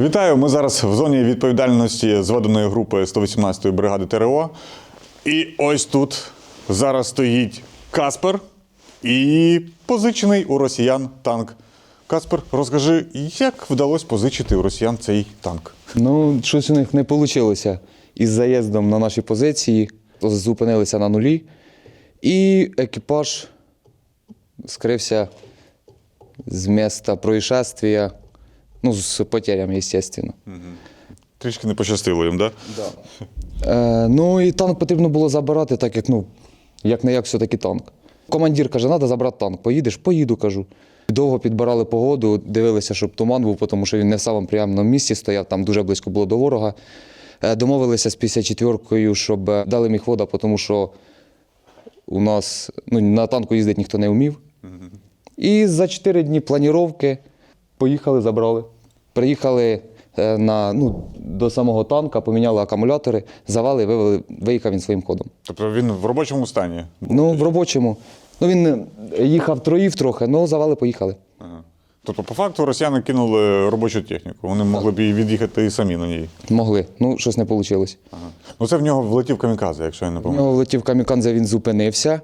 Вітаю! Ми зараз в зоні відповідальності зведеної групи 118-ї бригади ТРО. І ось тут зараз стоїть Каспер і позичений у росіян танк. Каспер, розкажи, як вдалося позичити у росіян цей танк? Ну, щось у них не вийшло із заїздом на наші позиції. Зупинилися на нулі, і екіпаж скрився з міста происшествия, ну, з потерями, звісно. Трішки не пощастило їм, так? Да? Е, ну і танк потрібно було забирати, так як, ну, як не як все-таки танк. Командир каже, треба забрати танк. Поїдеш? Поїду, кажу. Довго підбирали погоду, дивилися, щоб туман був, тому що він не в самому приємному місці стояв, там дуже близько було до ворога. Е, Домовилися з 54-кою, щоб е, дали міхвода, тому що у нас ну, на танку їздити ніхто не вмів. І за 4 дні планіровки поїхали, забрали. Приїхали е, на, ну, до самого танка, поміняли акумулятори, завали, вивели, виїхав він своїм ходом. Тобто він в робочому стані. Ну, в робочому. Ну, він е, їхав троїв трохи, але завали, поїхали. Ага. Тобто, по факту, росіяни кинули робочу техніку. Вони могли б і від'їхати і самі на ній. Могли. Ну, щось не вийшло. Ага. Ну це в нього влетів камікадзе, якщо я не У помиляю. нього влетів каміканзе, він зупинився.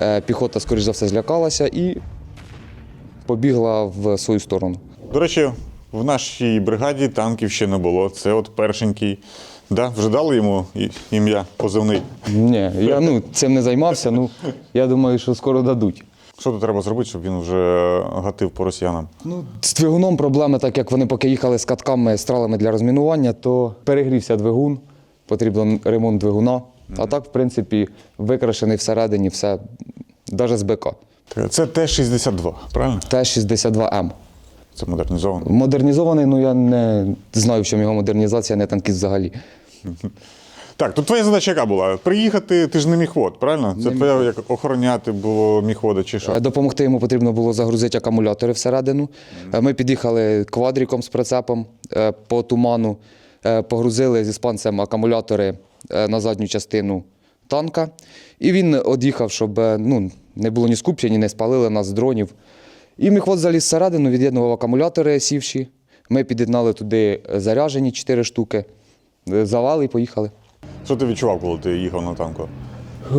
Е, Піхота, скоріш за все, злякалася і побігла в свою сторону. До речі, в нашій бригаді танків ще не було. Це от першенький. Да? Вже дали йому ім'я позивний. Ні, я ну, цим не займався. Ну, я думаю, що скоро дадуть. Що тут треба зробити, щоб він вже гатив по росіянам? Ну, з двигуном проблеми, так як вони поки їхали з катками, стралами для розмінування, то перегрівся двигун, потрібен ремонт двигуна. А так, в принципі, викрашений всередині все, навіть з БК. Це Т-62, правильно? Т-62М. Це модернізовано. Модернізований, ну я не знаю, в чому його модернізація, не танкіст взагалі. Так, то твоя задача яка була? Приїхати, ти ж не міхвод, правильно? Це твоя як охороняти було міхвода чи що? Допомогти йому потрібно було загрузити акумулятори всередину. Е, Ми під'їхали квадриком з прицепом е, по туману, е, погрузили з іспанцем акумулятори на задню частину танка. І він од'їхав, щоб ну, не було ні скупчень, ні не спалили нас з дронів. І міхвод заліз всередину, від'єднував акумулятори сівші. Ми під'єднали туди заряжені 4 штуки, е, завали і поїхали. Що ти відчував, коли ти їхав на танку?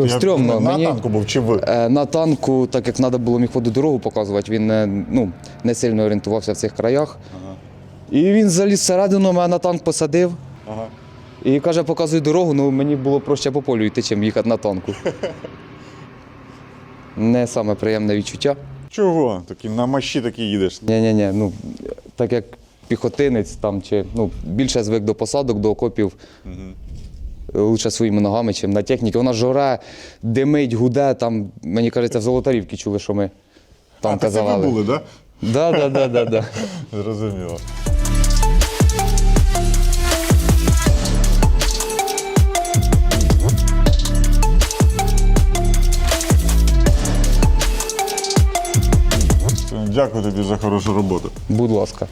Стрьомно. на Мені... танку був чи ви? Е, На танку, так як треба було міхводу дорогу показувати, він не, ну, не сильно орієнтувався в цих краях. І він заліз всередину, мене на танк посадив Ага. і каже, показуй дорогу, ну мені було проще по полю йти, чим їхати на танку. Не саме приємне відчуття. Чого? Такі на мощі такі їдеш. Ні-ні-ні, ну так як піхотинець там чи ну, більше звик до посадок, до окопів. Лучше своїми ногами, чим на техніці. Вона жоре, димить, гуде. Там, мені кажеться, в Золотарівці чули, що ми там а, так це ви були, так? Да, да, да, да, да. Да? Зрозуміло. Дякую тобі за хорошу роботу. Будь ласка.